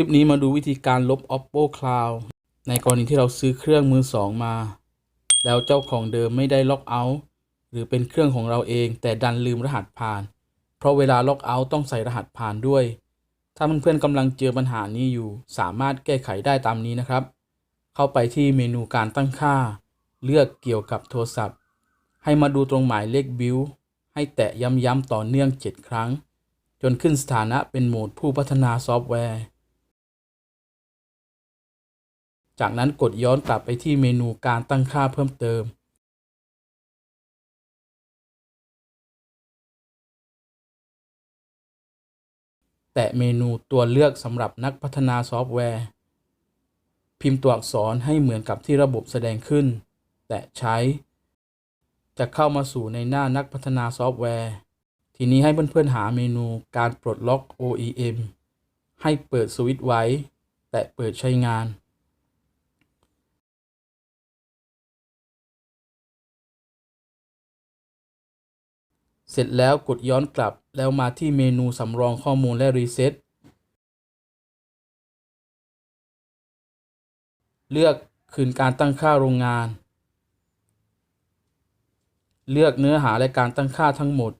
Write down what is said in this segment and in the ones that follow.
คลิปนี้มาดูวิธีการลบ Oppo Cloud ในกรณีที่เราซื้อเครื่องมือสองมา แล้วเจ้าของเดิมไม่ได้ล็อกเอาท์หรือเป็นเครื่องของเราเอง แต่ดันลืมรหัสผ่าน เพราะเวลาล็อกเอาท์ต้องใส่รหัสผ่านด้วย ถ้าเพื่อนๆกำลังเจอปัญหานี้อยู่ สามารถแก้ไขได้ตามนี้นะครับ เข้าไปที่เมนูการตั้งค่า เลือกเกี่ยวกับโทรศัพท์ ให้มาดูตรงหมายเลขบิลให้แตะย้ำๆต่อเนื่อง 7 ครั้ง จนขึ้นสถานะเป็นโหมดผู้พัฒนาซอฟต์แวร์ จากนั้นกดย้อนกลับไปที่เมนูการตั้งค่าเพิ่มเติมแตะเมนูตัวเลือกสำหรับนักพัฒนาซอฟต์แวร์ พิมพ์ตัวอักษรให้เหมือนกับที่ระบบแสดงขึ้น แตะใช้ จะเข้ามาสู่ในหน้านักพัฒนาซอฟต์แวร์ ทีนี้ให้เพื่อนๆหาเมนูการปลดล็อก OEM ให้เปิดสวิตช์ไว้ แตะเปิดใช้งาน เสร็จแล้วกดย้อนกลับแล้วมาที่เมนูสำรองข้อมูลและรีเซ็ตเลือกคืนการตั้งค่าโรงงาน เลือกเนื้อหาและการตั้งค่าทั้งหมด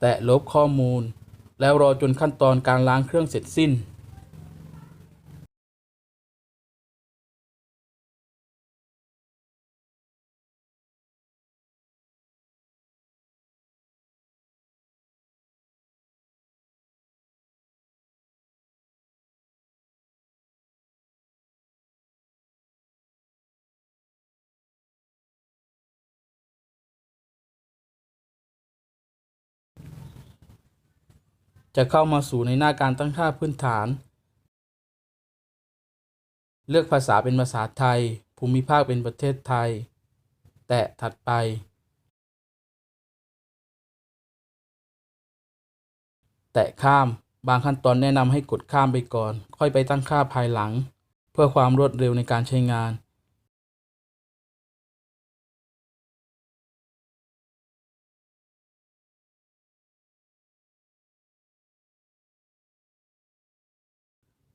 แตะลบข้อมูล แล้วรอจนขั้นตอนการล้างเครื่องเสร็จสิ้น จะเข้ามาสู่ในหน้าการตั้งค่าพื้นฐาน เลือกภาษาเป็นภาษาไทย ภูมิภาคเป็นประเทศไทย แตะถัดไป แตะข้าม บางขั้นตอนแนะนำให้กดข้ามไปก่อน ค่อยไปตั้งค่าภายหลัง เพื่อความรวดเร็วในการใช้งาน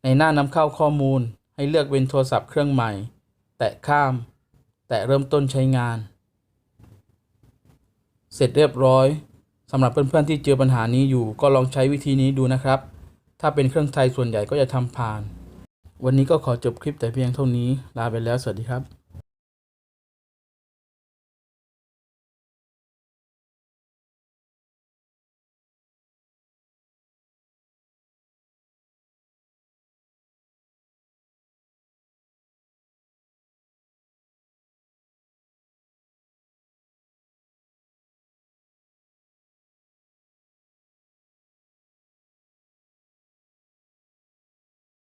ในหน้านำเข้าข้อมูลให้เลือกเป็นโทรศัพท์เครื่องใหม่ แตะข้าม แตะเริ่มต้นใช้งาน เสร็จเรียบร้อยสำหรับเพื่อนๆที่เจอปัญหานี้อยู่ ก็ลองใช้วิธีนี้ดูนะครับ ถ้าเป็นเครื่องไทยส่วนใหญ่ก็จะทำผ่าน วันนี้ก็ขอจบคลิปแต่เพียงเท่านี้ลาไปแล้วสวัสดีครับ